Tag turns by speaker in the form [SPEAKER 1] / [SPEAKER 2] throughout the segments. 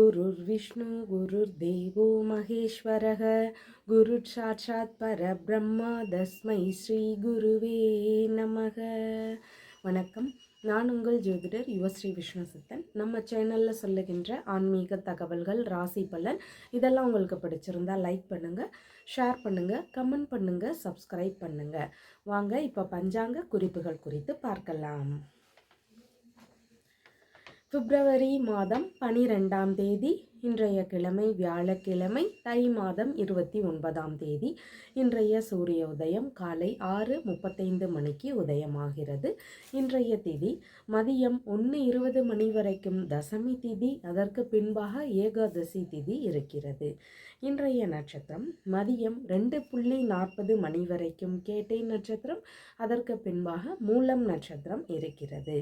[SPEAKER 1] गुरुर्विष्णु गुरुर्देवो महेश्वरः गुरुसाक्षात् பரபிரம்மா தஸ்மை ஸ்ரீ குருவே நமக வணக்கம் நான் உங்கள் ஜோதிடர் யுவஸ்ரீ விஷ்ணு சித்தன் நம்ம சேனலில் சொல்லுகின்ற ஆன்மீக தகவல்கள் ராசி பலன் இதெல்லாம் உங்களுக்கு பிடிச்சிருந்தா லைக் பண்ணுங்கள் ஷேர் பண்ணுங்கள் கமெண்ட் பண்ணுங்கள் சப்ஸ்கிரைப் பண்ணுங்கள் வாங்க இப்போ பஞ்சாங்க குறிப்புகள் குறித்து பார்க்கலாம் பிப்ரவரி மாதம் பனிரெண்டாம் தேதி இன்றைய கிழமை வியாழக்கிழமை தை மாதம் இருபத்தி ஒன்பதாம் தேதி. இன்றைய சூரிய உதயம் காலை ஆறு முப்பத்தைந்து மணிக்கு உதயமாகிறது. இன்றைய திதி மதியம் ஒன்று இருபது மணி வரைக்கும் தசமி திதி அதற்கு பின்பாக ஏகாதசி திதி இருக்கிறது. இன்றைய நட்சத்திரம் மதியம் ரெண்டு புள்ளி நாற்பது மணி வரைக்கும் கேட்டை நட்சத்திரம் அதற்கு பின்பாக மூலம் நட்சத்திரம் இருக்கிறது.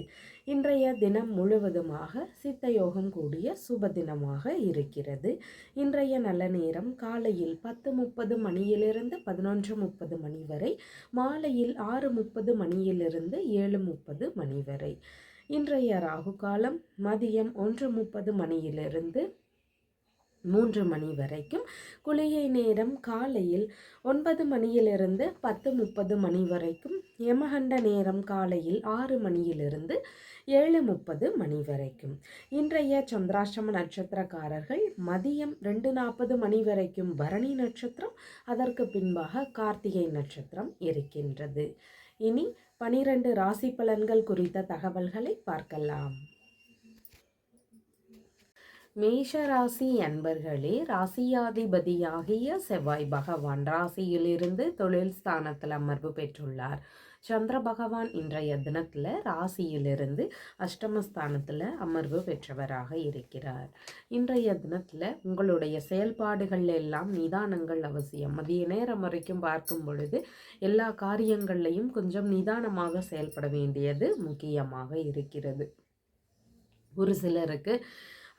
[SPEAKER 1] இன்றைய தினம் முழுவதுமாக சித்தயோகம் கூடிய சுப தினமாக இருக்கிறது. இன்றைய நல்ல நேரம் காலையில் பத்து முப்பது மணியிலிருந்து பதினொன்று முப்பது மணி வரை மாலையில் ஆறு முப்பது மணியிலிருந்து ஏழு முப்பது மணி வரை. இன்றைய ராகு காலம் மதியம் ஒன்று முப்பது மணியிலிருந்து மூன்று மணி வரைக்கும். குளிகை நேரம் காலையில் ஒன்பது மணியிலிருந்து பத்து முப்பது மணி வரைக்கும். யமகண்ட நேரம் காலையில் ஆறு மணியிலிருந்து ஏழு முப்பது மணி வரைக்கும். இன்றைய சந்திராஷ்டம நட்சத்திரக்காரர்கள் மதியம் ரெண்டு நாற்பது மணி வரைக்கும் பரணி நட்சத்திரம் அதற்கு பின்பாக கார்த்திகை நட்சத்திரம் இருக்கின்றது. இனி பனிரெண்டு ராசி பலன்கள் குறித்த தகவல்களை பார்க்கலாம். மேஷ ராசி அன்பர்களே ராசியாதிபதியாகிய செவ்வாய் பகவான் ராசியிலிருந்து தொழில் ஸ்தானத்தில் அமர்வு பெற்றுள்ளார். சந்திர பகவான் இன்றைய தினத்தில் ராசியிலிருந்து அஷ்டமஸ்தானத்தில் அமர்வு பெற்றவராக இருக்கிறார். இன்றைய தினத்தில் உங்களுடைய செயல்பாடுகள் எல்லாம் நிதானங்கள் அவசியம். மதிய நேரம் வரைக்கும் பார்க்கும் பொழுது எல்லா காரியங்கள்லையும் கொஞ்சம் நிதானமாக செயல்பட வேண்டியது முக்கியமாக இருக்கிறது. ஒரு சிலருக்கு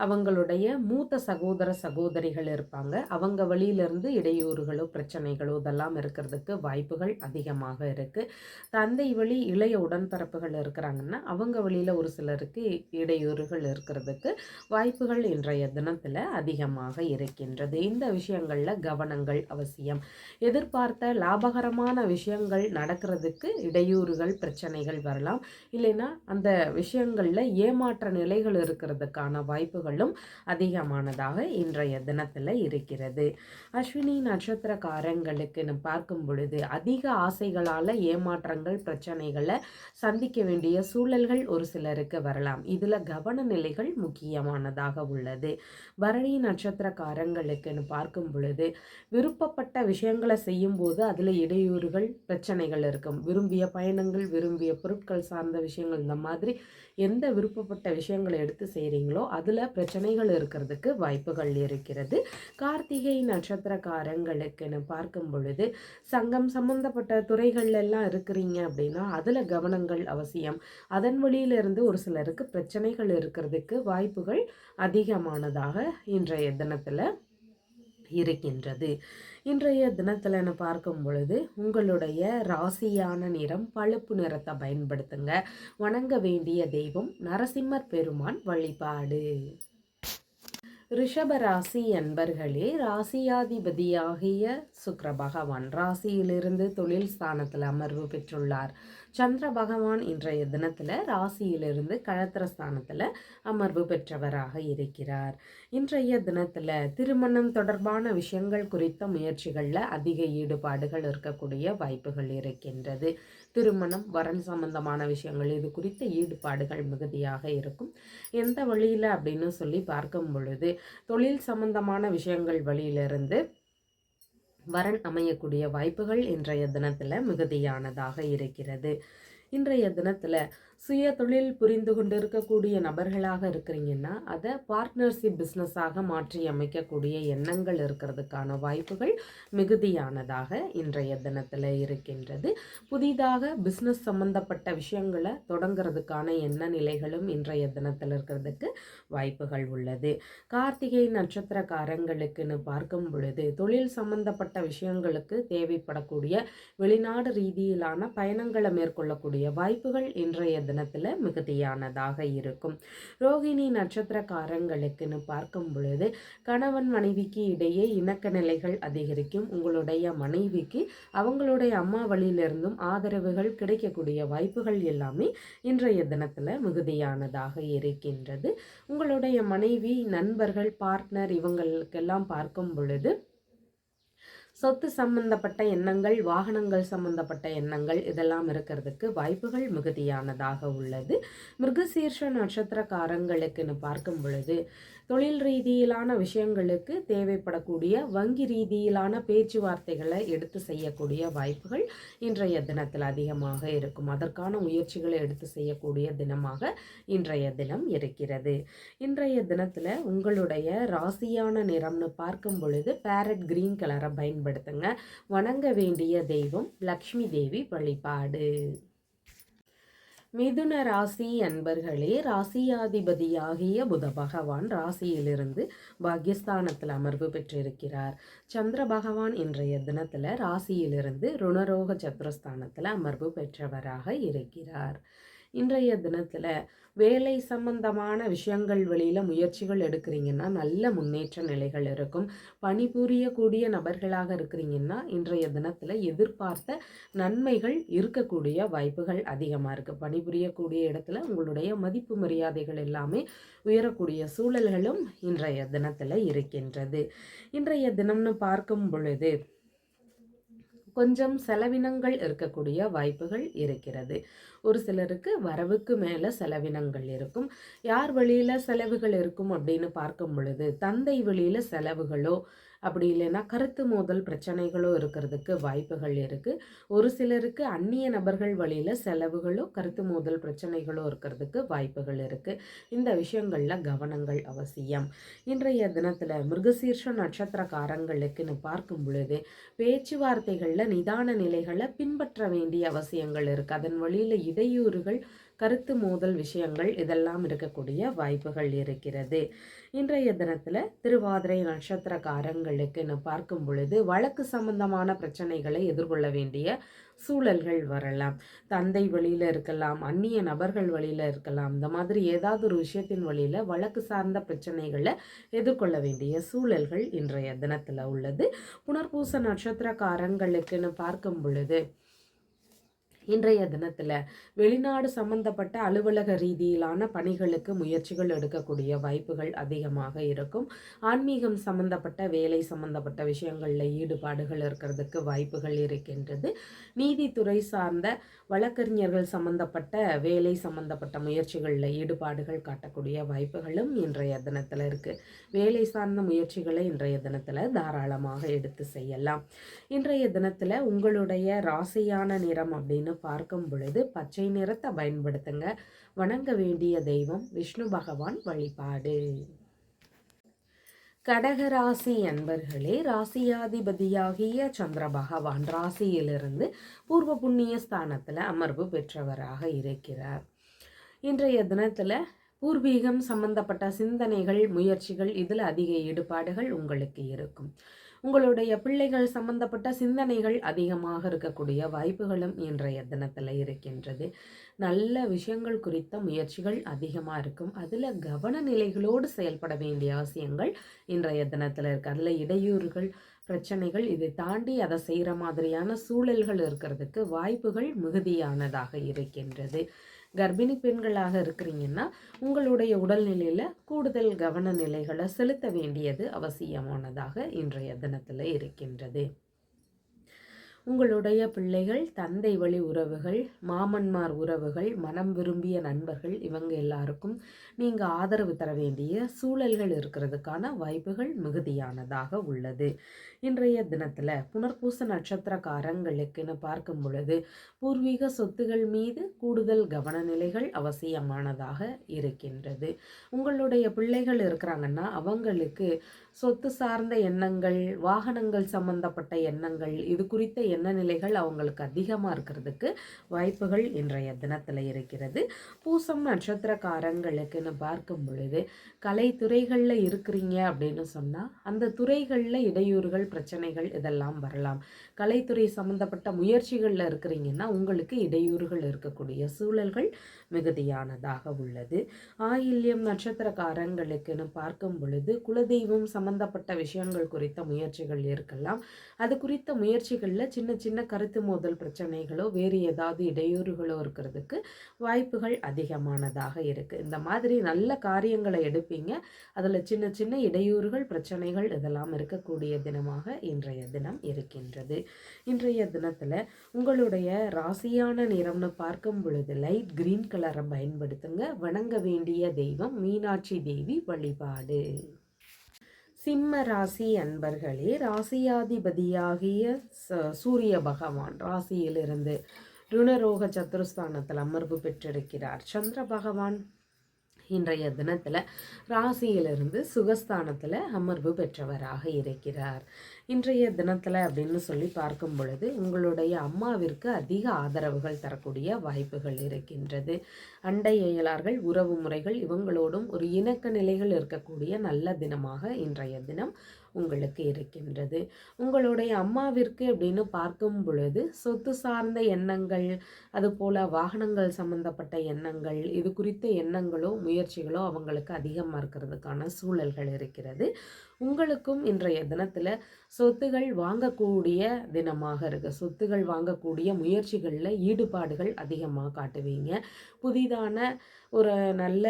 [SPEAKER 1] அவங்களுடைய மூத்த சகோதர சகோதரிகள் இருப்பாங்க. அவங்க வழியிலிருந்து இடையூறுகளோ பிரச்சனைகளோ இதெல்லாம் இருக்கிறதுக்கு வாய்ப்புகள் அதிகமாக இருக்குது தந்தை வழி இளைய உடன்பிறப்புகள் இருக்கிறாங்கன்னா அவங்க வழியில் ஒரு சிலருக்கு இடையூறுகள் இருக்கிறதுக்கு வாய்ப்புகள் இன்றைய தினத்தில் அதிகமாக இருக்கின்றது. இந்த விஷயங்களில் கவனங்கள் அவசியம். எதிர்பார்த்த லாபகரமான விஷயங்கள் நடக்கிறதுக்கு இடையூறுகள் பிரச்சனைகள் வரலாம். இல்லைன்னா அந்த விஷயங்களில் ஏமாற்ற நிலைகள் இருக்கிறதுக்கான வாய்ப்புகள் வாய்ப்புகளும் அதிகமானதாக இன்றைய தினத்தில் இருக்கிறது. அஸ்வினி நட்சத்திரக்காரங்களுக்குன்னு பார்க்கும் பொழுது அதிக ஆசைகளால் ஏமாற்றங்கள் பிரச்சனைகளை சந்திக்க வேண்டிய சூழல்கள் ஒரு சிலருக்கு வரலாம். இதில் கவன நிலைகள் முக்கியமானதாக உள்ளது. பரணி நட்சத்திரக்காரங்களுக்குன்னு பார்க்கும் பொழுது விருப்பப்பட்ட விஷயங்களை செய்யும்போது அதில் இடையூறுகள் பிரச்சனைகள் இருக்கும். விரும்பிய பயணங்கள் விரும்பிய பொருட்கள் சார்ந்த விஷயங்கள் இந்த மாதிரி எந்த விருப்பப்பட்ட விஷயங்களை எடுத்து செய்கிறீங்களோ அதில் பிரச்சனைகள் இருக்கிறதுக்கு வாய்ப்புகள் இருக்கிறது. கார்த்திகை நட்சத்திரக்காரங்களுக்குன்னு பார்க்கும் பொழுது சங்கம் சம்பந்தப்பட்ட துறைகள் எல்லாம் இருக்கிறீங்க அப்படின்னா அதில் கவனங்கள் அவசியம். அதன் வழியிலிருந்து ஒரு சிலருக்கு பிரச்சனைகள் இருக்கிறதுக்கு வாய்ப்புகள் அதிகமானதாக இன்றைய தினத்தில் இருக்கின்றது. இன்றைய தினத்தில் பார்க்கும் பொழுது உங்களுடைய ராசியான நிறம் பழுப்பு நிறத்தை பயன்படுத்துங்க. வணங்க வேண்டிய தெய்வம் நரசிம்மர் பெருமான் வழிபாடு. ரிஷப ராசி என்பர்களே ராசியாதிபதியாகிய சுக்கர பகவான் ராசியிலிருந்து தொழில் ஸ்தானத்தில் அமர்வு பெற்றுள்ளார். சந்திர பகவான் இன்றைய தினத்தில் ராசியிலிருந்து கழத்திரஸ்தானத்தில் அமர்வு பெற்றவராக இருக்கிறார். இன்றைய தினத்தில் திருமணம் தொடர்பான விஷயங்கள் குறித்த முயற்சிகளில் அதிக ஈடுபாடுகள் இருக்கக்கூடிய வாய்ப்புகள் இருக்கின்றது. திருமணம் வரன் சம்பந்தமான விஷயங்கள் இது குறித்த ஈடுபாடுகள் மிகுதியாக இருக்கும். எந்த வழியில் அப்படின்னு சொல்லி பார்க்கும் பொழுது தொழில் சம்பந்தமான விஷயங்கள் வழியிலிருந்து வரன் அமையக்கூடிய வாய்ப்புகள் இன்றைய தினத்தில் மிகுதியானதாக இருக்கிறது. இன்றைய தினத்தில் சுய தொழில் புரிந்து கொண்டு இருக்கக்கூடிய நபர்களாக இருக்கிறீங்கன்னா அதை பார்ட்னர்ஷிப் பிஸ்னஸாக மாற்றி அமைக்கக்கூடிய எண்ணங்கள் இருக்கிறதுக்கான வாய்ப்புகள் மிகுதியானதாக இன்றைய தினத்தில் இருக்கின்றது. புதிதாக பிஸ்னஸ் சம்பந்தப்பட்ட விஷயங்களை தொடங்கிறதுக்கான எண்ண நிலைகளும் இன்றைய தினத்தில் இருக்கிறதுக்கு வாய்ப்புகள் உள்ளது. கார்த்திகை நட்சத்திரக்காரங்களுக்குன்னு பார்க்கும் பொழுது தொழில் சம்பந்தப்பட்ட விஷயங்களுக்கு தேவைப்படக்கூடிய வெளிநாடு ரீதியிலான பயணங்களை மேற்கொள்ளக்கூடிய வாய்ப்புகள் இன்றைய தினத்தில் மிகுதியானதாக இருக்கும். ரோகிணி நட்சத்திரக்காரங்களுக்குன்னு பார்க்கும் பொழுது கணவன் மனைவிக்கு இடையே இணக்க நிலைகள் அதிகரிக்கும். உங்களுடைய மனைவிக்கு அவங்களுடைய அம்மா வழியிலிருந்தும் ஆதரவுகள் கிடைக்கக்கூடிய வாய்ப்புகள் எல்லாமே இன்றைய தினத்தில் மிகுதியானதாக இருக்கின்றது. உங்களுடைய மனைவி நண்பர்கள் பார்ட்னர் இவங்களுக்கெல்லாம் பார்க்கும் பொழுது சொத்து சம்பந்தப்பட்ட எண்ணங்கள் வாகனங்கள் சம்பந்தப்பட்ட எண்ணங்கள் இதெல்லாம் இருக்கிறதுக்கு வாய்ப்புகள் மிகுதியானதாக உள்ளது. மிருகசீர்ஷ நட்சத்திரக்காரங்களுக்குன்னு பார்க்கும் பொழுது தொழில் ரீதியிலான விஷயங்களுக்கு தேவைப்படக்கூடிய வங்கி ரீதியிலான பேச்சுவார்த்தைகளை எடுத்து செய்யக்கூடிய வாய்ப்புகள் இன்றைய தினத்தில் அதிகமாக இருக்கும். அதற்கான முயற்சிகளை எடுத்து செய்யக்கூடிய தினமாக இன்றைய தினம் இருக்கிறது. இன்றைய தினத்தில் உங்களுடைய ராசியான நிறம்னு பார்க்கும் பொழுது பேரட் கிரீன் கலரை பயன்படுத்துங்க. வணங்க வேண்டிய தெய்வம் லக்ஷ்மி தேவி வழிபாடு. மிதுன ராசி அன்பர்களே ராசியாதிபதியாகிய புத பகவான் ராசியிலிருந்து பாக்யஸ்தானத்தில் அமர்வு பெற்றிருக்கிறார். சந்திர பகவான் இன்றைய தினத்தில் ராசியிலிருந்து ருணரோக சத்ரஸ்தானத்தில் அமர்வு பெற்றவராக இருக்கிறார். இன்றைய தினத்தில் வேலை சம்பந்தமான விஷயங்கள் வெளியில் முயற்சிகள் எடுக்கிறீங்கன்னா நல்ல முன்னேற்ற நிலைகள் இருக்கும். பணிபுரியக்கூடிய நபர்களாக இருக்கிறீங்கன்னா இன்றைய தினத்தில் எதிர்பார்த்த நன்மைகள் இருக்கக்கூடிய வாய்ப்புகள் அதிகமாக இருக்குது பணிபுரியக்கூடிய இடத்துல உங்களுடைய மதிப்பு மரியாதைகள் எல்லாமே உயரக்கூடிய சூழல்களும் இன்றைய தினத்தில் இருக்கின்றது. இன்றைய தினம்னு பார்க்கும் பொழுது கொஞ்சம் செலவினங்கள் இருக்கக்கூடிய வாய்ப்புகள் இருக்கிறது. ஒரு சிலருக்கு வரவுக்கு மேலே செலவினங்கள் இருக்கும். யார் வழியில் செலவுகள் இருக்கும் அப்படின்னு பார்க்கும் பொழுது தந்தை வழியில் செலவுகளோ அப்படி இல்லைன்னா கருத்து மோதல் பிரச்சனைகளும் இருக்கிறதுக்கு வாய்ப்புகள் இருக்குது ஒரு சிலருக்கு அந்நிய நபர்கள் வழியில் செலவுகளும் கருத்து மோதல் பிரச்சனைகளும் இருக்கிறதுக்கு வாய்ப்புகள் இருக்குது இந்த விஷயங்களில் கவனங்கள் அவசியம். இன்றைய தினத்தில் மிருகசீர்ஷ நட்சத்திரக்காரங்களுக்குன்னு பார்க்கும் பொழுது பேச்சுவார்த்தைகளில் நிதான நிலைகளை பின்பற்ற வேண்டிய அவசியங்கள் இருக்குது அதன் வழியில் இடையூறுகள் கருத்து மோதல் விஷயங்கள் இதெல்லாம் இருக்கக்கூடிய வாய்ப்புகள் இருக்கிறது. இன்றைய தினத்தில் திருவாதிரை நட்சத்திரக்காரங்களுக்குன்னு பார்க்கும் பொழுது வழக்கு சம்பந்தமான பிரச்சனைகளை எதிர்கொள்ள வேண்டிய சூழல்கள் வரலாம். தந்தை வழியில் இருக்கலாம் அந்நிய நபர்கள் வழியில் இருக்கலாம் இந்த மாதிரி ஏதாவது ஒரு விஷயத்தின் வழியில் வழக்கு சார்ந்த பிரச்சனைகளை எதிர்கொள்ள வேண்டிய சூழல்கள் இன்றைய தினத்தில் உள்ளது. புனர்பூச நட்சத்திரக்காரங்களுக்குன்னு பார்க்கும் பொழுது இன்றைய தினத்தில் வெளிநாடு சம்பந்தப்பட்ட அலுவலக ரீதியிலான பணிகளுக்கு முயற்சிகள் எடுக்கக்கூடிய வாய்ப்புகள் அதிகமாக இருக்கும். ஆன்மீகம் சம்பந்தப்பட்ட வேலை சம்பந்தப்பட்ட விஷயங்களில் ஈடுபாடுகள் இருக்கிறதுக்கு வாய்ப்புகள் இருக்கின்றது. நீதித்துறை சார்ந்த வழக்கறிஞர்கள் சம்பந்தப்பட்ட வேலை சம்பந்தப்பட்ட முயற்சிகளில் ஈடுபாடுகள் காட்டக்கூடிய வாய்ப்புகளும் இன்றைய தினத்தில் இருக்குது வேலை சார்ந்த முயற்சிகளை இன்றைய தினத்தில் தாராளமாக எடுத்து செய்யலாம். இன்றைய தினத்தில் உங்களுடைய ராசியான நிறம் அப்படின்னு பார்க்கும் பொழுது பச்சை நிறத்தை பயன்படுத்துங்க. வணங்க வேண்டிய தெய்வம் விஷ்ணு பகவான் வழிபாடு. கடகராசி அன்பர்களே ராசியாதிபதியாகிய சந்திர பகவான் ராசியிலிருந்து பூர்வ புண்ணிய ஸ்தானத்தில் அமர்வு பெற்றவராக இருக்கிறார். இன்றைய தினத்தில் பூர்வீகம் சம்பந்தப்பட்ட சிந்தனைகள் முயற்சிகள் இதில் அதிக ஈடுபாடுகள் உங்களுக்கு இருக்கும். உங்களுடைய பிள்ளைகள் சம்பந்தப்பட்ட சிந்தனைகள் அதிகமாக இருக்கக்கூடிய வாய்ப்புகளும் இன்றைய தினத்தில் இருக்கின்றது. நல்ல விஷயங்கள் குறித்த முயற்சிகள் அதிகமாக இருக்கும். அதில் கவன நிலைகளோடு செயல்பட வேண்டிய அவசியங்கள் இன்றைய தினத்தில் இருக்குது அதில் இடையூறுகள் பிரச்சனைகள் இதை தாண்டி அதை செய்கிற மாதிரியான சூழல்கள் இருக்கிறதுக்கு வாய்ப்புகள் மிகுதியானதாக இருக்கின்றது. கர்ப்பிணி பெண்களாக இருக்கிறீங்கன்னா உங்களுடைய உடல்நிலையில் கூடுதல் கவன நிலைகளை செலுத்த வேண்டியது அவசியமானதாக இன்றைய தினத்தில் இருக்கின்றது. உங்களுடைய பிள்ளைகள் தந்தை வழி உறவுகள் மாமன்மார் உறவுகள் மனம் விரும்பிய நண்பர்கள் இவங்க எல்லாருக்கும் நீங்கள் ஆதரவு தர வேண்டிய சூழல்கள் இருக்கிறதுக்கான வாய்ப்புகள் மிகுதியானதாக உள்ளது. இன்றைய தினத்தில் புனர்பூச நட்சத்திரக்காரங்களுக்குன்னு பார்க்கும் பொழுது பூர்வீக சொத்துகள் மீது கூடுதல் கவனநிலைகள் அவசியமானதாக இருக்கின்றது. உங்களுடைய பிள்ளைகள் இருக்கிறாங்கன்னா அவங்களுக்கு சொத்து சார்ந்த எண்ணங்கள் வாகனங்கள் சம்பந்தப்பட்ட எண்ணங்கள் இது குறித்த எண்ண நிலைகள் அவங்களுக்கு அதிகமாக இருக்கிறதுக்கு வாய்ப்புகள் இன்றைய தினத்தில் இருக்கிறது. பூசம் நட்சத்திரக்காரங்களுக்குன்னு பார்க்கும் பொழுது கலைத்துறைகளில் இருக்கிறீங்க அப்படின்னு சொன்னால் அந்த துறைகளில் இடையூறுகள் பிரச்சனைகள் இதெல்லாம் வரலாம். கலைத்துறை சம்மந்தப்பட்ட முயற்சிகளில் இருக்கிறீங்கன்னா உங்களுக்கு இடையூறுகள் இருக்கக்கூடிய சூழல்கள் மிகுதியானதாக உள்ளது. ஆயில்யம் நட்சத்திரக்காரங்களுக்குன்னு பார்க்கும் பொழுது குலதெய்வம் சம்பந்தப்பட்ட விஷயங்கள் குறித்த முயற்சிகள் இருக்கலாம். அது குறித்த முயற்சிகளில் சின்ன சின்ன கருத்து மோதல் பிரச்சனைகளோ வேறு ஏதாவது இடையூறுகளோ இருக்கிறதுக்கு வாய்ப்புகள் அதிகமானதாக இருக்குது இந்த மாதிரி நல்ல காரியங்களை எடுப்பீங்க. அதில் சின்ன சின்ன இடையூறுகள் பிரச்சனைகள் இதெல்லாம் இருக்கக்கூடிய தினமாக இன்றைய தினம் இருக்கின்றது. இன்றைய தினத்தில் உங்களுடைய ராசியான நிறம்னு பார்க்கும் பொழுது லைட் கிரீன் கலரை பயன்படுத்துங்க. வணங்க வேண்டிய தெய்வம் மீனாட்சி தேவி வழிபாடு. சிம்ம ராசி அன்பர்களே ராசியாதிபதியாகிய சூரிய பகவான் ராசியிலிருந்து ருணரோக சத்துருஸ்தானத்தில் அமர்வு பெற்றிருக்கிறார். சந்திர பகவான் இன்றைய தினத்தில் ராசியிலிருந்து சுகஸ்தானத்தில் அமர்வு பெற்றவராக இருக்கிறார். இன்றைய தினத்தில் அப்படின்னு சொல்லி பார்க்கும் பொழுது உங்களுடைய அம்மாவிற்கு அதிக ஆதரவுகள் தரக்கூடிய வாய்ப்புகள் இருக்கின்றது. அண்டை இயலார்கள் உறவு முறைகள் இவங்களோடும் ஒரு இணக்க நிலைகள் இருக்கக்கூடிய நல்ல தினமாக இன்றைய தினம் உங்களுக்கு இருக்கின்றது. உங்களுடைய அம்மாவிற்கு அப்படின்னு பார்க்கும் பொழுது சொத்து சார்ந்த எண்ணங்கள் அதுபோல் வாகனங்கள் சம்பந்தப்பட்ட எண்ணங்கள் இது குறித்த எண்ணங்களோ முயற்சிகளோ அவங்களுக்கு அதிகமாக இருக்கிறதுக்கான சூழல்கள் இருக்கிறது. உங்களுக்கும் இன்றைய தினத்தில் சொத்துகள் வாங்கக்கூடிய தினமாக இருக்குது சொத்துகள் வாங்கக்கூடிய முயற்சிகளில் ஈடுபாடுகள் அதிகமாக காட்டுவீங்க. புதிதான ஒரு நல்ல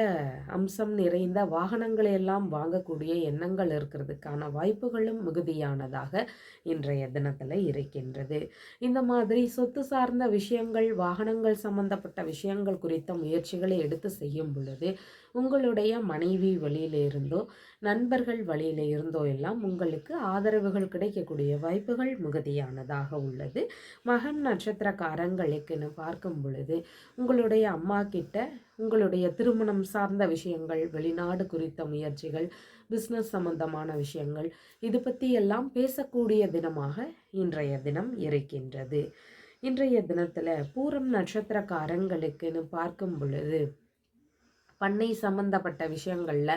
[SPEAKER 1] அம்சம் நிறைந்த வாகனங்களை எல்லாம் வாங்கக்கூடிய எண்ணங்கள் இருக்கிறதுக்கான வாய்ப்புகளும் மிகுதியானதாக இன்றைய தினத்தில் இருக்கின்றது. இந்த மாதிரி சொத்து சார்ந்த விஷயங்கள் வாகனங்கள் சம்பந்தப்பட்ட விஷயங்கள் குறித்த முயற்சிகளை எடுத்து செய்யும் பொழுது உங்களுடைய மனைவி வழியிலிருந்தோ நண்பர்கள் வழியில இருந்தோ எல்லாம் உங்களுக்கு ஆதரவுகள் கிடைக்கக்கூடிய வாய்ப்புகள் மிகுதியானதாக உள்ளது. மகன் நட்சத்திரக்காரங்களுக்குன்னு பார்க்கும் பொழுது உங்களுடைய அம்மா கிட்ட உங்களுடைய திருமணம் சார்ந்த விஷயங்கள் வெளிநாடு குறித்த முயற்சிகள் பிஸ்னஸ் சம்பந்தமான விஷயங்கள் இது பற்றி எல்லாம் பேசக்கூடிய தினமாக இன்றைய தினம் இருக்கின்றது. இன்றைய தினத்தில் பூரம் நட்சத்திரக்காரங்களுக்குன்னு பார்க்கும் பொழுது பண்ணை சம்பந்தப்பட்ட விஷயங்களில்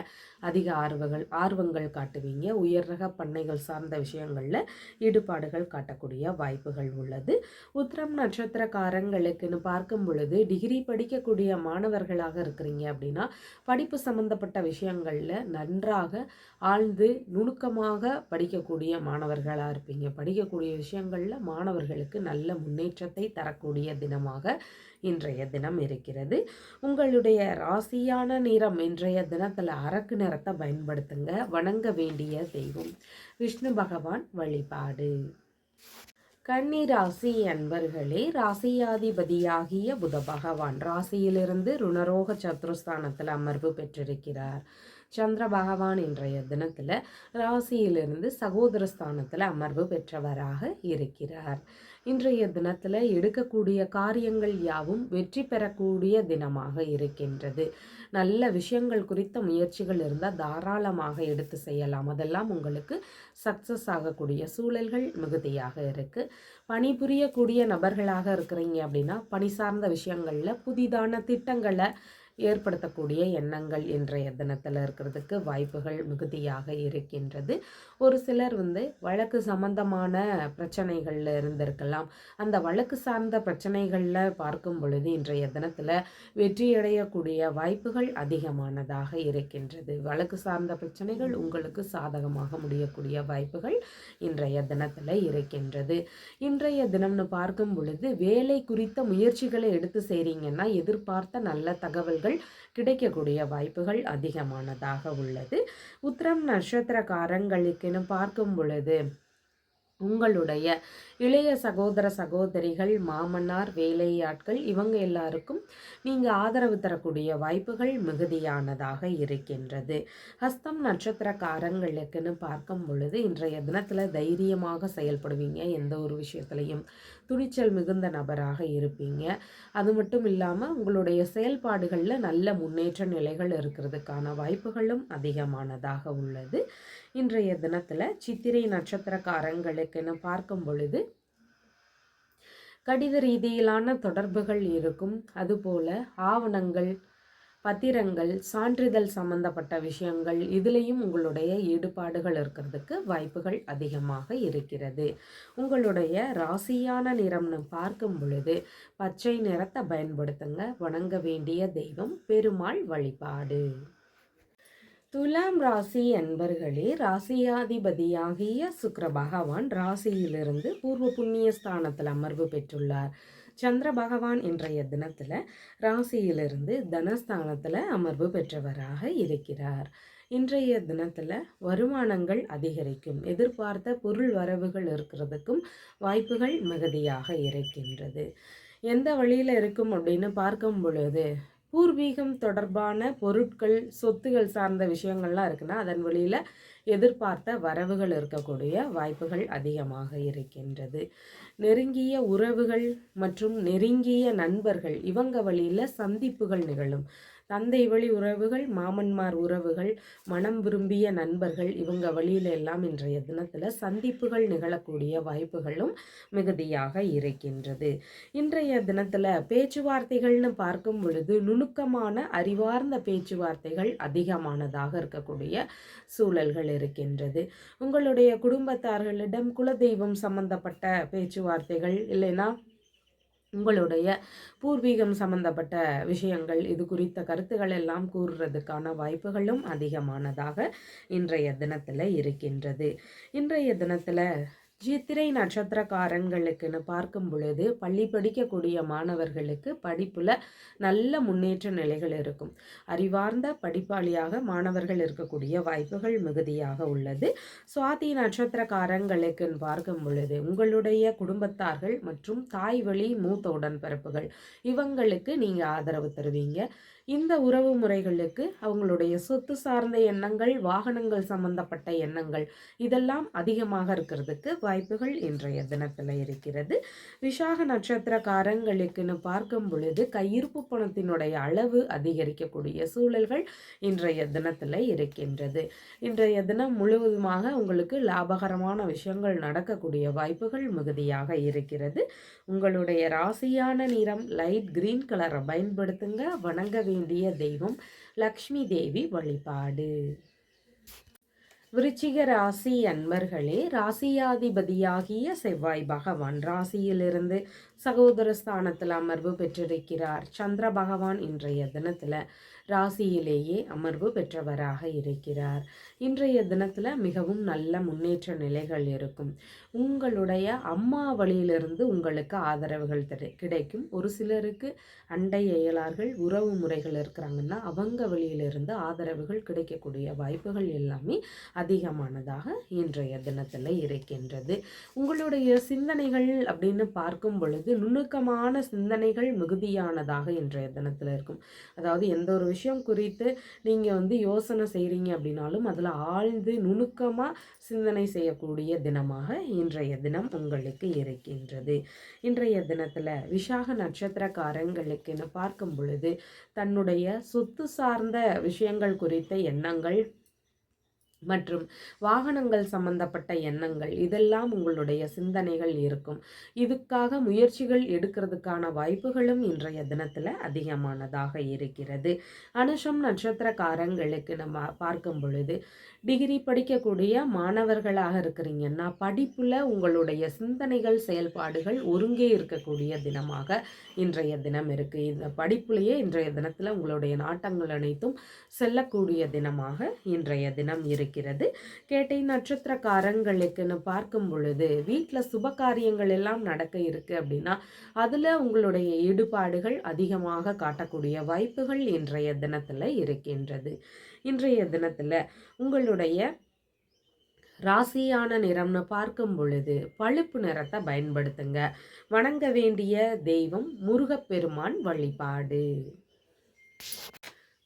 [SPEAKER 1] அதிக ஆர்வங்கள் ஆர்வங்கள் காட்டுவீங்க. உயர் ரக பண்ணைகள் சார்ந்த விஷயங்களில் ஈடுபாடுகள் காட்டக்கூடிய வாய்ப்புகள் உள்ளது. உத்திரம் நட்சத்திரக்காரங்களுக்குன்னு பார்க்கும் பொழுது டிகிரி படிக்கக்கூடிய மாணவர்களாக இருக்கிறீங்க அப்படின்னா படிப்பு சம்பந்தப்பட்ட விஷயங்களில் நன்றாக ஆழ்ந்து நுணுக்கமாக படிக்கக்கூடிய மாணவர்களாக இருப்பீங்க. படிக்கக்கூடிய விஷயங்களில் மாணவர்களுக்கு நல்ல முன்னேற்றத்தை தரக்கூடிய தினமாக இன்றைய தினம் இருக்கிறது. உங்களுடைய ராசியான நிறம் இன்றைய தினத்தில் அரக்கு நிறத்தை பயன்படுத்துங்க. வணங்க வேண்டிய தெய்வம் விஷ்ணு பகவான் வழிபாடு. கன்னி ராசி அன்பர்களே ராசியாதிபதியாகிய புத பகவான் ராசியிலிருந்து ருணரோக சத்ருஸ்தானத்தில் அமர்வு பெற்றிருக்கிறார். சந்திர பகவான் இன்றைய தினத்தில் ராசியிலிருந்து சகோதர ஸ்தானத்தில் அமர்வு பெற்றவராக இருக்கிறார். இன்றைய தினத்தில் எடுக்கக்கூடிய காரியங்கள் யாவும் வெற்றி பெறக்கூடிய தினமாக இருக்கின்றது. நல்ல விஷயங்கள் குறித்த முயற்சிகள் இருந்தால் தாராளமாக எடுத்து செய்யலாம். அதெல்லாம் உங்களுக்கு சக்ஸஸ் ஆகக்கூடிய சூழல்கள் மிகுதியாக இருக்குது பணிபுரியக்கூடிய நபர்களாக இருக்கிறீங்க அப்படின்னா பணி சார்ந்த விஷயங்களில் புதிதான திட்டங்களை ஏற்படுத்தக்கூடிய எண்ணங்கள் இன்றைய தினத்தில் இருக்கிறதுக்கு வாய்ப்புகள் மிகுதியாக இருக்கின்றது. ஒரு சிலர் வந்து வழக்கு சம்பந்தமான பிரச்சனைகளில் இருந்திருக்கலாம். அந்த வழக்கு சார்ந்த பிரச்சனைகளில் பார்க்கும் பொழுது இன்றைய தினத்தில் வெற்றியடையக்கூடிய வாய்ப்புகள் அதிகமானதாக இருக்கின்றது. வழக்கு சார்ந்த பிரச்சனைகள் உங்களுக்கு சாதகமாக முடியக்கூடிய வாய்ப்புகள் இன்றைய தினத்தில் இருக்கின்றது. இன்றைய தினம்னு பார்க்கும் பொழுது வேலை குறித்த முயற்சிகளை எடுத்து செய்கிறீங்கன்னா எதிர்பார்த்த நல்ல தகவல்கள் வாய்ப்புகள் கிடைக்கக்கூடிய வாய்ப்புகள் அதிகமானதாக உள்ளது. உத்திரம் நட்சத்திரக்காரங்களுக்குன்னு பார்க்கும் பொழுது உங்களுடைய இளைய சகோதர சகோதரிகள் மாமன்னார் வேலையாட்கள் இவங்க எல்லாருக்கும் நீங்கள் ஆதரவு தரக்கூடிய வாய்ப்புகள் மிகுதியானதாக இருக்கின்றது. ஹஸ்தம் நட்சத்திரக்காரங்களுக்குன்னு பார்க்கும் பொழுது இன்றைய தினத்தில் தைரியமாக செயல்படுவீங்க எந்த ஒரு விஷயத்துலையும். துணிச்சல் மிகுந்த நபராக இருப்பீங்க. அது மட்டும் இல்லாமல் உங்களுடைய செயல்பாடுகளில் நல்ல முன்னேற்ற நிலைகள் இருக்கிறதுக்கான வாய்ப்புகளும் அதிகமானதாக உள்ளது. இன்றைய தினத்தில் சித்திரை நட்சத்திரக்காரங்களுக்குன்னு பார்க்கும் பொழுது கடித ரீதியிலான தொடர்புகள் இருக்கும். அதுபோல ஆவணங்கள் பத்திரங்கள் சான்றிதழ் சம்பந்தப்பட்ட விஷயங்கள் இதுலேயும் உங்களுடைய ஈடுபாடுகள் இருக்கிறதுக்கு வாய்ப்புகள் அதிகமாக இருக்கிறது. உங்களுடைய ராசியான நிறம்னு பார்க்கும் பொழுது பச்சை நிறத்தை பயன்படுத்துங்க. வணங்க வேண்டிய தெய்வம் பெருமாள் வழிபாடு. துலாம் ராசி அன்பர்களே ராசியாதிபதியாகிய சுக்கர பகவான் ராசியிலிருந்து பூர்வ புண்ணிய ஸ்தானத்தில் அமர்வு பெற்றுள்ளார். சந்திர பகவான் இன்றைய தினத்தில் ராசியிலிருந்து தனஸ்தானத்தில் அமர்வு பெற்றவராக இருக்கிறார். இன்றைய தினத்தில் வருமானங்கள் அதிகரிக்கும். எதிர்பார்த்த பொருள் வரவுகள் இருக்கிறதுக்கும் வாய்ப்புகள் மிகுதியாக இருக்கின்றது. எந்த வழியில் இருக்கும் அப்படின்னு பார்க்கும் பொழுது பூர்வீகம் தொடர்பான பொருட்கள் சொத்துகள் சார்ந்த விஷயங்கள்லாம் இருக்குன்னா அதன் வழியில் எதிர்பார்த்த வரவுகள் இருக்கக்கூடிய வாய்ப்புகள் அதிகமாக இருக்கின்றது. நெருங்கிய உறவுகள் மற்றும் நெருங்கிய நண்பர்கள் இவங்க வழியில் சந்திப்புகள் நிகழும். தந்தை வழி உறவுகள் மாமன்மார் உறவுகள் மனம் விரும்பிய நண்பர்கள் இவங்க வழியில எல்லாம் இன்றைய தினத்தில் சந்திப்புகள் நிகழக்கூடிய வாய்ப்புகளும் மிகுதியாக இருக்கின்றது. இன்றைய தினத்தில் பேச்சுவார்த்தைகள்னு பார்க்கும் பொழுது நுணுக்கமான அறிவார்ந்த பேச்சுவார்த்தைகள் அதிகமானதாக இருக்கக்கூடிய சூழல்கள் இருக்கின்றது. உங்களுடைய குடும்பத்தார்களிடம் குலதெய்வம் சம்பந்தப்பட்ட பேச்சுவார்த்தைகள் இல்லைன்னா உங்களுடைய பூர்வீகம் சம்பந்தப்பட்ட விஷயங்கள் இது குறித்த கருத்துக்கள் எல்லாம் கூறுறதுக்கான வாய்ப்புகளும் அதிகமானதாக இன்றைய தினத்தில் இருக்கின்றது. இன்றைய தினத்தில் சித்திரை நட்சத்திரக்காரங்களுக்குன்னு பார்க்கும் பொழுது பள்ளி படிக்கக்கூடிய மாணவர்களுக்கு படிப்பில் நல்ல முன்னேற்ற நிலைகள் இருக்கும். அறிவார்ந்த படிப்பாளியாக மாணவர்கள் இருக்கக்கூடிய வாய்ப்புகள் மிகுதியாக உள்ளது. சுவாதி நட்சத்திரக்காரங்களுக்குன்னு பார்க்கும் பொழுது உங்களுடைய குடும்பத்தார்கள் மற்றும் தாய் வழி மூத்த உடன்பிறப்புகள் இவங்களுக்கு நீங்கள் ஆதரவு தருவீங்க. இந்த உறவு முறைகளுக்கு அவங்களுடைய சொத்து சார்ந்த எண்ணங்கள் வாகனங்கள் சம்பந்தப்பட்ட எண்ணங்கள் இதெல்லாம் அதிகமாக இருக்கிறதுக்கு வாய்ப்புகள் இன்றைய தினத்தில் இருக்கிறது. விசாக நட்சத்திரக்காரங்களுக்குன்னு பார்க்கும் பொழுது கையிருப்பு பணத்தினுடைய அளவு அதிகரிக்கக்கூடிய சூழல்கள் இன்றைய தினத்தில் இருக்கின்றது. இன்றைய தினம் முழுவதுமாக உங்களுக்கு லாபகரமான விஷயங்கள் நடக்கக்கூடிய வாய்ப்புகள் மிகுதியாக இருக்கிறது. உங்களுடைய ராசியான நிறம் லைட் கிரீன் கலரை பயன்படுத்துங்க. வணங்க வேண்டிய தெய்வம் லக்ஷ்மி தேவி வழிபாடு. விருச்சிக ராசி அன்பர்களே ராசியாதிபதியாகிய செவ்வாய் பகவான் ராசியிலிருந்து சகோதர ஸ்தானத்தில் அமர்வு பெற்றிருக்கிறார். சந்திர பகவான் இன்றைய தினத்தில் ராசியிலேயே அமர்வு பெற்றவராக இருக்கிறார். இன்றைய தினத்தில் மிகவும் நல்ல முன்னேற்ற நிலைகள் இருக்கும். உங்களுடைய அம்மா வழியிலிருந்து உங்களுக்கு ஆதரவுகள் கிடைக்கும். ஒரு சிலருக்கு அண்டை இயலார்கள் உறவு முறைகள் இருக்கிறாங்கன்னா அவங்க வழியிலிருந்து ஆதரவுகள் கிடைக்கக்கூடிய வாய்ப்புகள் எல்லாமே அதிகமானதாக இன்றைய தினத்தில் இருக்கின்றது. உங்களுடைய சிந்தனைகள் அப்படின்னு பார்க்கும் பொழுது நுணுக்கமான சிந்தனைகள் மிகுதியானதாக இன்றைய தினத்தில் இருக்கும். அதாவது எந்த ஒரு விஷயம் குறித்து நீங்கள் வந்து யோசனை செய்கிறீங்க அப்படின்னாலும் அதில் ஆழ்ந்து நுணுக்கமாக சிந்தனை செய்யக்கூடிய தினமாக இன்றைய தினம் உங்களுக்கு இருக்கின்றது. இன்றைய தினத்தில் விஷாக நட்சத்திரக்காரங்களுக்குன்னு பார்க்கும் பொழுது தன்னுடைய சொத்து சார்ந்த விஷயங்கள் குறித்த எண்ணங்கள் மற்றும் வாகனங்கள் சம்பந்தப்பட்ட எண்ணங்கள் இதெல்லாம் உங்களுடைய சிந்தனைகள் இருக்கும். இதுக்காக முயற்சிகள் எடுக்கிறதுக்கான வாய்ப்புகளும் இன்றைய தினத்தில் அதிகமானதாக இருக்கிறது. அனுஷம் நட்சத்திரக்காரங்களுக்கு நம்ம பார்க்கும் பொழுது டிகிரி படிக்கக்கூடிய மாணவர்களாக இருக்கிறீங்கன்னா படிப்பில் உங்களுடைய சிந்தனைகள் செயல்பாடுகள் ஒருங்கே இருக்கக்கூடிய தினமாக இன்றைய தினம் இருக்குது இந்த படிப்புலேயே இன்றைய தினத்தில் உங்களுடைய நாட்டங்கள் அனைத்தும் செல்லக்கூடிய தினமாக இன்றைய தினம் இருக்கிறது. கேட்டை நட்சத்திரக்காரங்களுக்குன்னு பார்க்கும் பொழுது வீட்டில் சுப காரியங்கள் எல்லாம் நடக்க இருக்குது அப்படின்னா அதில் உங்களுடைய ஈடுபாடுகள் அதிகமாக காட்டக்கூடிய வாய்ப்புகள் இன்றைய தினத்தில் இருக்கின்றது. இன்றைய தினத்தில் உங்களுடைய ராசியான நிறம்னு பார்க்கும் பொழுது பழுப்பு நிறத்தை பயன்படுத்துங்க. வணங்க வேண்டிய தெய்வம் முருகப்பெருமான் வழிபாடு.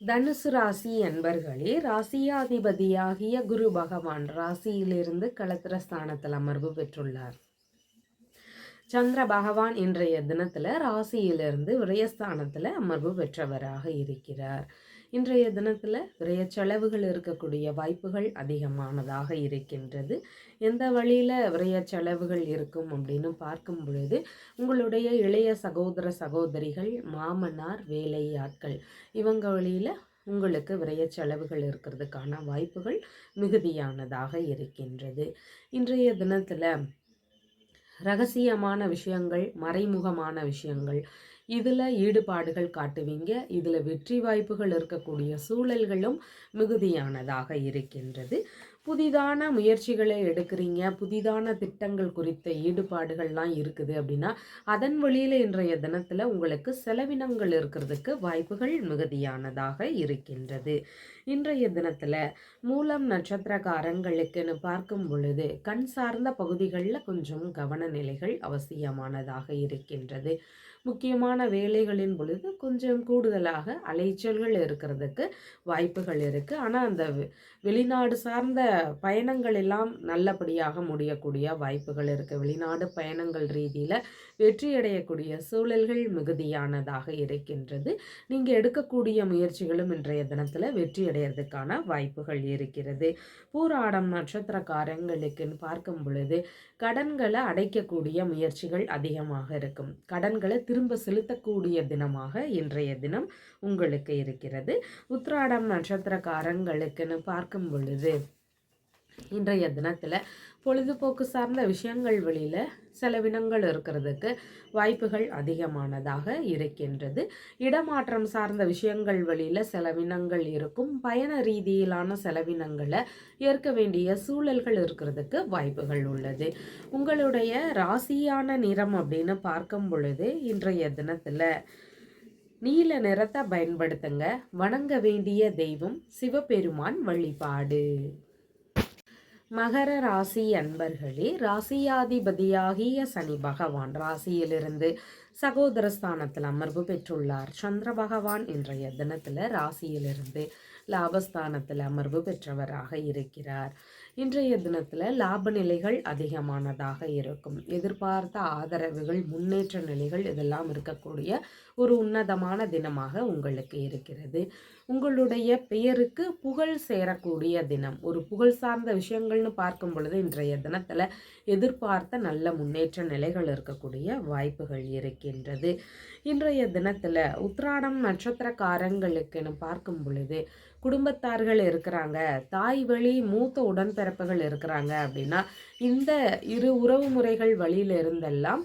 [SPEAKER 1] தனுசு ராசி என்பர்களே ராசியாதிபதியாகிய குரு பகவான் ராசியிலிருந்து களத்திர ஸ்தானத்தில் அமர்வு பெற்றுள்ளார். சந்திர பகவான் இன்றைய தினத்தில் ராசியிலிருந்து விரயஸ்தானத்தில் அமர்வு பெற்றவராக இருக்கிறார். இன்றைய தினத்தில் விரைய செலவுகள் இருக்கக்கூடிய வாய்ப்புகள் அதிகமானதாக இருக்கின்றது. எந்த வழியில் விரைய செலவுகள் இருக்கும் அப்படின்னு பார்க்கும் பொழுது உங்களுடைய இளைய சகோதர சகோதரிகள் மாமனார் வேலையாட்கள் இவங்க வழியில் உங்களுக்கு விரைய செலவுகள் இருக்கிறதுக்கான வாய்ப்புகள் மிகுதியானதாக இருக்கின்றது. இன்றைய தினத்தில் ரகசியமான விஷயங்கள் மறைமுகமான விஷயங்கள் இதில் ஈடுபாடுகள் காட்டுவீங்க. இதில் வெற்றி வாய்ப்புகள் இருக்கக்கூடிய சூழல்களும் மிகுதியானதாக இருக்கின்றது. புதிதான முயற்சிகளை எடுக்கிறீங்க. புதிதான திட்டங்கள் குறித்த ஈடுபாடுகள்லாம் இருக்குது அப்படின்னா அதன் வழியில் இன்றைய தினத்தில் உங்களுக்கு செலவினங்கள் இருக்கிறதுக்கு வாய்ப்புகள் மிகுதியானதாக இருக்கின்றது. இன்றைய தினத்தில் மூலம் நட்சத்திரக்காரங்களுக்குன்னு பார்க்கும் பொழுது கண் சார்ந்த பகுதிகளில் கொஞ்சம் கவன நிலைகள் அவசியமானதாக இருக்கின்றது. முக்கியமான வேலைகளின் பொழுது கொஞ்சம் கூடுதலாக அலைச்சல்கள் இருக்கிறதுக்கு வாய்ப்புகள் இருக்குது ஆனால் அந்த வெளிநாடு சார்ந்த பயணங்கள் எல்லாம் நல்லபடியாக முடியக்கூடிய வாய்ப்புகள் இருக்குது வெளிநாடு பயணங்கள் ரீதியில் வெற்றியடையக்கூடிய சூழல்கள் மிகுதியானதாக இருக்கின்றது. நீங்கள் எடுக்கக்கூடிய முயற்சிகளும் இன்றைய தினத்தில் வெற்றியடைகிறதுக்கான வாய்ப்புகள் இருக்கிறது. பூராடம் நட்சத்திரக்காரங்களுக்குன்னு பார்க்கும் பொழுது கடன்களை அடைக்கக்கூடிய முயற்சிகள் அதிகமாக இருக்கும். கடன்களை திரும்ப செலுத்தக்கூடிய தினமாக இன்றைய தினம் உங்களுக்கு இருக்கிறது. உத்ராடம் நட்சத்திரக்காரங்களுக்குன்னு பார்க்கும் பொழுது இன்றைய தினத்தில் பொழுதுபோக்கு சார்ந்த விஷயங்கள் வழியில் செலவினங்கள் இருக்கிறதுக்கு வாய்ப்புகள் அதிகமானதாக இருக்கின்றது. இடமாற்றம் சார்ந்த விஷயங்கள் வழியில் செலவினங்கள் இருக்கும். பயண ரீதியிலான செலவினங்களை ஏற்க வேண்டிய சூழல்கள் இருக்கிறதுக்கு வாய்ப்புகள் உள்ளது. உங்களுடைய ராசியான நிறம் அப்படின்னு பார்க்கும் பொழுது இன்றைய தினத்தில் நீல நிறத்தை பயன்படுத்துங்க. வணங்க வேண்டிய தெய்வம் சிவபெருமான் வழிபாடு. மகர ராசி அன்பர்களே ராசியாதிபதியாகிய சனி பகவான் ராசியிலிருந்து சகோதர ஸ்தானத்தில் அமர்வு பெற்றுள்ளார். சந்திர பகவான் இன்றைய தினத்தில் ராசியிலிருந்து லாபஸ்தானத்தில் அமர்வு பெற்றவராக இருக்கிறார். இன்றைய தினத்தில் லாப நிலைகள் அதிகமானதாக இருக்கும். எதிர்பார்த்த ஆதரவுகள் முன்னேற்ற நிலைகள் இதெல்லாம் இருக்கக்கூடிய ஒரு உன்னதமான தினமாக உங்களுக்கு இருக்கிறது. உங்களுடைய பெயருக்கு புகழ் சேரக்கூடிய தினம். ஒரு புகழ் சார்ந்த விஷயங்கள்னு பார்க்கும் பொழுது இன்றைய தினத்தில் எதிர்பார்த்த நல்ல முன்னேற்ற நிலைகள் இருக்கக்கூடிய வாய்ப்புகள் இருக்கின்றது. இன்றைய தினத்தில் உத்ராடம் நட்சத்திரக்காரங்களுக்குன்னு பார்க்கும் பொழுது குடும்பத்தார்கள் இருக்கிறாங்க தாய் வழி மூத்த உடன்பிறப்புகள் இருக்கிறாங்க அப்படின்னா இந்த இரு உறவு முறைகள் வழியிலிருந்தெல்லாம்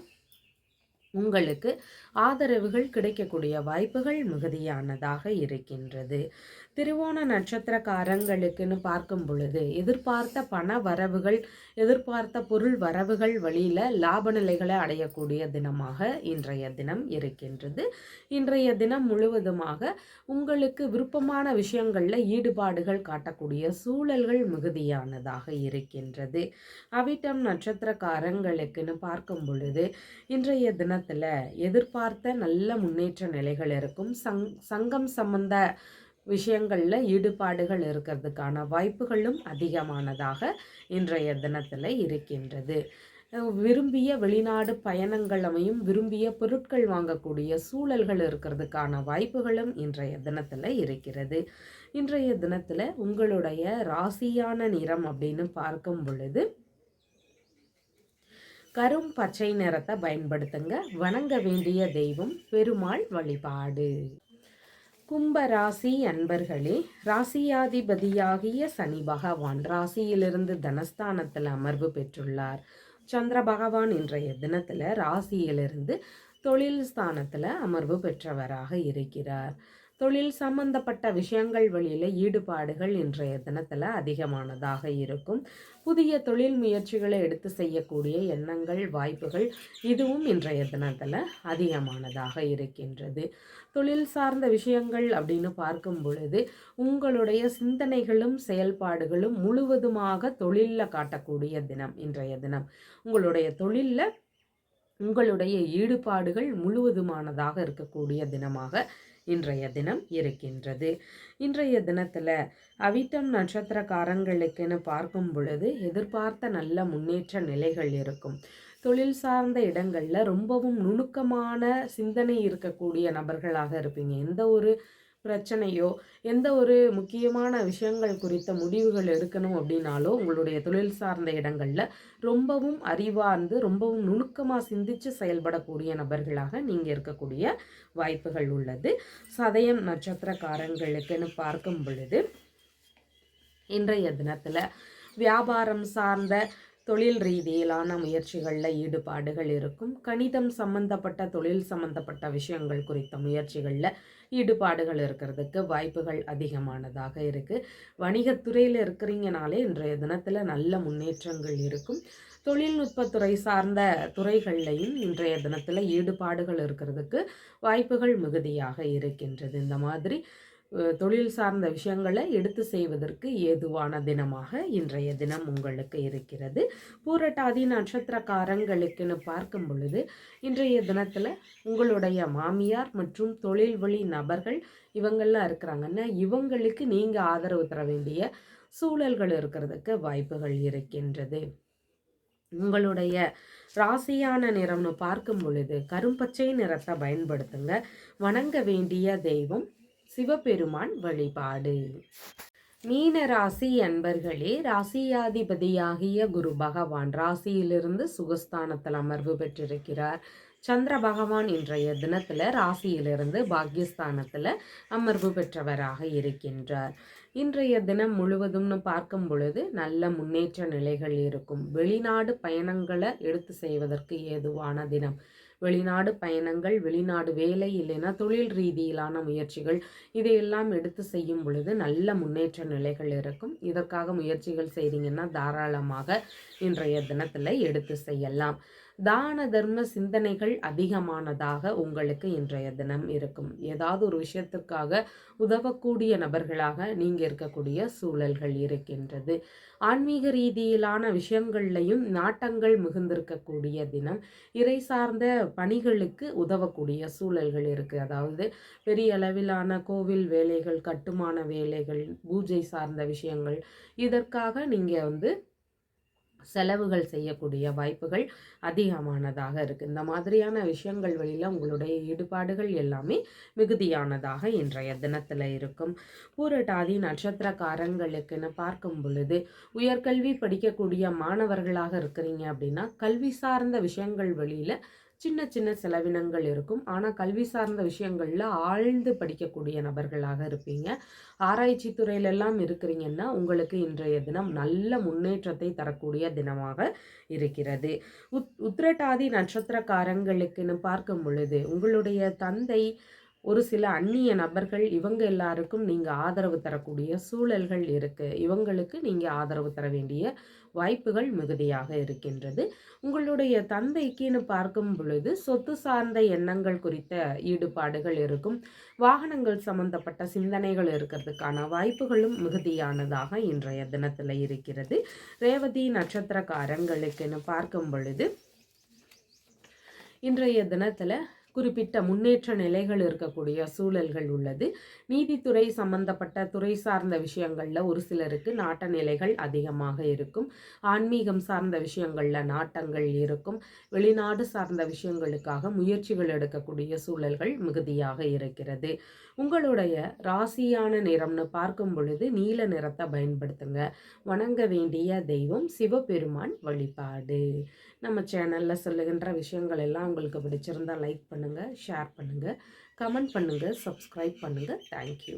[SPEAKER 1] உங்களுக்கு ஆதரவுகள் கிடைக்கக்கூடிய வாய்ப்புகள் மிகுதியானதாக இருக்கின்றது. திருவோண நட்சத்திரக்காரங்களுக்குன்னு பார்க்கும் பொழுது எதிர்பார்த்த பண வரவுகள் எதிர்பார்த்த பொருள் வரவுகள் வழியில் லாப நிலைகளை அடையக்கூடிய தினமாக இன்றைய தினம் இருக்கின்றது. இன்றைய தினம் முழுவதுமாக உங்களுக்கு விருப்பமான விஷயங்களில் ஈடுபாடுகள் காட்டக்கூடிய சூழல்கள் மிகுதியானதாக இருக்கின்றது. அவிட்டம் நட்சத்திரக்காரங்களுக்குன்னு பார்க்கும் பொழுது இன்றைய தினத்தில் எதிர்பார்த்த நல்ல முன்னேற்ற நிலைகள் இருக்கும். சங் சங்கம் சம்பந்த விஷயங்களில் ஈடுபாடுகள் இருக்கிறதுக்கான வாய்ப்புகளும் அதிகமானதாக இன்றைய தினத்தில் இருக்கின்றது. விரும்பிய வெளிநாடு பயணங்கள் அமையும் விரும்பிய பொருட்கள் வாங்கக்கூடிய சூழல்கள் இருக்கிறதுக்கான வாய்ப்புகளும் இன்றைய தினத்தில் இருக்கிறது. இன்றைய தினத்தில் உங்களுடைய ராசியான நிறம் அப்படின்னு பார்க்கும் பொழுது கரும் பச்சை நிறத்தை பயன்படுத்துங்க. வணங்க வேண்டிய தெய்வம் பெருமாள் வழிபாடு. கும்ப ராசி அன்பர்களே ராசியாதிபதியாகிய சனி பகவான் ராசியிலிருந்து தனஸ்தானத்தில் அமர்வு பெற்றுள்ளார். சந்திர பகவான் இன்றைய தினத்தில் ராசியிலிருந்து தொழில் ஸ்தானத்தில் அமர்வு பெற்றவராக இருக்கிறார். தொழில் சம்பந்தப்பட்ட விஷயங்கள் வழியில் ஈடுபாடுகள் இன்றைய தினத்தில் அதிகமானதாக இருக்கும். புதிய தொழில் முயற்சிகளை எடுத்து செய்யக்கூடிய எண்ணங்கள் வாய்ப்புகள் இதுவும் இன்றைய தினத்தில் அதிகமானதாக இருக்கின்றது. தொழில் சார்ந்த விஷயங்கள் அப்படின்னு பார்க்கும் பொழுது உங்களுடைய சிந்தனைகளும் செயல்பாடுகளும் முழுவதுமாக தொழிலில் காட்டக்கூடிய தினம் இன்றைய தினம். உங்களுடைய தொழிலில் உங்களுடைய ஈடுபாடுகள் முழுவதுமானதாக இருக்கக்கூடிய தினமாக இன்றைய தினம் இருக்கின்றது. இன்றைய தினத்தில் அவிட்டம் நட்சத்திரக்காரங்களுக்குன்னு பார்க்கும் பொழுது எதிர்பார்த்த நல்ல முன்னேற்ற நிலைகள் இருக்கும். தொழில் சார்ந்த இடங்களில் ரொம்பவும் நுணுக்கமான சிந்தனை இருக்கக்கூடிய நபர்களாக இருப்பீங்க. எந்த ஒரு பிரச்சனையோ எந்த ஒரு முக்கியமான விஷயங்கள் குறித்த முடிவுகள் எடுக்கணும் அப்படின்னாலோ உங்களுடைய தொழில் சார்ந்த இடங்களில் ரொம்பவும் அறிவார்ந்து ரொம்பவும் நுணுக்கமாக சிந்தித்து செயல்படக்கூடிய நபர்களாக நீங்கள் இருக்கக்கூடிய வாய்ப்புகள் உள்ளது. சதயம் நட்சத்திரக்காரங்களுக்குன்னு பார்க்கும் பொழுது இன்றைய தினத்தில் வியாபாரம் சார்ந்த தொழில் ரீதியிலான முயற்சிகளில் ஈடுபாடுகள் இருக்கும். கணிதம் சம்பந்தப்பட்ட தொழில் சம்பந்தப்பட்ட விஷயங்கள் குறித்த முயற்சிகளில் ஈடுபாடுகள் இருக்கிறதுக்கு வாய்ப்புகள் அதிகமானதாக இருக்குது வணிகத்துறையில் இருக்கிறீங்கனாலே இன்றைய தினத்தில் நல்ல முன்னேற்றங்கள் இருக்கும். தொழில்நுட்பத்துறை சார்ந்த துறைகள்லையும் இன்றைய தினத்தில் ஈடுபாடுகள் இருக்கிறதுக்கு வாய்ப்புகள் மிகுதியாக இருக்கின்றது. இந்த மாதிரி தொழில் சார்ந்த விஷயங்களை எடுத்து செய்வதற்கு ஏதுவான தினமாக இன்றைய தினம் உங்களுக்கு இருக்கிறது. பூரட்டாதி நட்சத்திரக்காரங்களுக்குன்னு பார்க்கும் பொழுது இன்றைய தினத்தில் உங்களுடைய மாமியார் மற்றும் தொழில் வழி நபர்கள் இவங்கள்லாம் இருக்கிறாங்கன்னா இவங்களுக்கு நீங்கள் ஆதரவு தர வேண்டிய சூழல்கள் இருக்கிறதுக்கு வாய்ப்புகள் இருக்கின்றது. உங்களுடைய ராசியான நிறம்னு பார்க்கும் பொழுது கரும்பச்சை நிறத்தை பயன்படுத்துங்க. வணங்க வேண்டிய தெய்வம் சிவபெருமான் வழிபாடு. மீன ராசி அன்பர்களே ராசியாதிபதியாகிய குரு பகவான் ராசியிலிருந்து சுகஸ்தானத்தில் அமர்வு பெற்றிருக்கிறார். சந்திர பகவான் இன்றைய தினத்தில் ராசியிலிருந்து பாக்யஸ்தானத்தில் அமர்வு பெற்றவராக இருக்கின்றார். இன்றைய தினம் முழுவதும்னு பார்க்கும் பொழுது நல்ல முன்னேற்ற நிலைகள் இருக்கும். வெளிநாடு பயணங்களை எடுத்து செய்வதற்கு ஏதுவான தினம். வெளிநாடு பயணங்கள் வெளிநாடு வேலை இல்லைன்னா தொழில் ரீதியிலான முயற்சிகள் இதையெல்லாம் எடுத்து செய்யும் பொழுது நல்ல முன்னேற்ற நிலைகள் இருக்கும். இதற்காக முயற்சிகள் செய்தீங்கன்னா தாராளமாக இன்றைய தினத்தில் எடுத்து செய்யலாம். தான தர்ம சிந்தனைகள் அதிகமானதாக உங்களுக்கு இன்றைய தினம் இருக்கும். ஏதாவது ஒரு விஷயத்திற்காக உதவக்கூடிய நபர்களாக நீங்கள் இருக்கக்கூடிய சூழல்கள் இருக்கின்றது. ஆன்மீக ரீதியிலான விஷயங்கள்லையும் நாட்டங்கள் மிகுந்திருக்கக்கூடிய தினம். இறை சார்ந்த பணிகளுக்கு உதவக்கூடிய சூழல்கள் இருக்குது அதாவது பெரிய அளவிலான கோவில் வேலைகள் கட்டுமான வேலைகள் பூஜை சார்ந்த விஷயங்கள். இதற்காக நீங்கள் வந்து செலவுகள் செய்யக்கூடிய வாய்ப்புகள் அதிகமானதாக இருக்குது இந்த மாதிரியான விஷயங்கள் வழியில் உங்களுடைய ஈடுபாடுகள் எல்லாமே மிகுதியானதாக இன்றைய தினத்தில் இருக்கும். பூரட்டாதி நட்சத்திரக்காரங்களுக்குன்னு பார்க்கும் பொழுது உயர்கல்வி படிக்கக்கூடிய மாணவர்களாக இருக்கிறீங்க அப்படின்னா கல்வி சார்ந்த விஷயங்கள் வழியில் சின்ன சின்ன செலவினங்கள் இருக்கும். ஆனால் கல்வி சார்ந்த விஷயங்களில் ஆழ்ந்து படிக்கக்கூடிய நபர்களாக இருப்பீங்க. ஆராய்ச்சி துறையிலெல்லாம் இருக்கிறீங்கன்னா உங்களுக்கு இன்றைய தினம் நல்ல முன்னேற்றத்தை தரக்கூடிய தினமாக இருக்கிறது. உத் உத்திரட்டாதி நட்சத்திரக்காரங்களுக்குன்னு பார்க்கும் பொழுது உங்களுடைய தந்தை ஒரு சில அந்நிய நபர்கள் இவங்க எல்லாருக்கும் நீங்கள் ஆதரவு தரக்கூடிய சூழல்கள் இருக்குது இவங்களுக்கு நீங்கள் ஆதரவு தர வேண்டிய வாய்ப்புகள் மிகுதியாக இருக்கின்றது. உங்களுடைய தந்தைக்குன்னு பார்க்கும் பொழுது சொத்து சார்ந்த எண்ணங்கள் குறித்த ஈடுபாடுகள் இருக்கும். வாகனங்கள் சம்பந்தப்பட்ட சிந்தனைகள் இருக்கிறதுக்கான வாய்ப்புகளும் மிகுதியானதாக இன்றைய தினத்தில் இருக்கிறது. ரேவதி நட்சத்திரக்காரங்களுக்குன்னு பார்க்கும் பொழுது இன்றைய தினத்தில் குறிப்பிட்ட முன்னேற்ற நிலைகள் இருக்கக்கூடிய சூழல்கள் உள்ளது. நீதித்துறை சம்பந்தப்பட்ட துறை சார்ந்த விஷயங்களில் ஒரு சிலருக்கு நாட்ட நிலைகள் அதிகமாக இருக்கும். ஆன்மீகம் சார்ந்த விஷயங்களில் நாட்டங்கள் இருக்கும். வெளிநாடு சார்ந்த விஷயங்களுக்காக முயற்சிகள் எடுக்கக்கூடிய சூழல்கள் மிகுதியாக இருக்கிறது. உங்களுடைய ராசியான நிறம்னு பார்க்கும் பொழுது நீல நிறத்தை பயன்படுத்துங்க. வணங்க வேண்டிய தெய்வம் சிவபெருமான் வழிபாடு. நம்ம சேனலில் சொல்லுகின்ற விஷயங்கள் எல்லாம் உங்களுக்கு பிடிச்சிருந்தால் லைக் பண்ணுங்கள் ஷேர் பண்ணுங்கள் கமெண்ட் பண்ணுங்கள் சப்ஸ்கிரைப் பண்ணுங்கள் தேங்க்யூ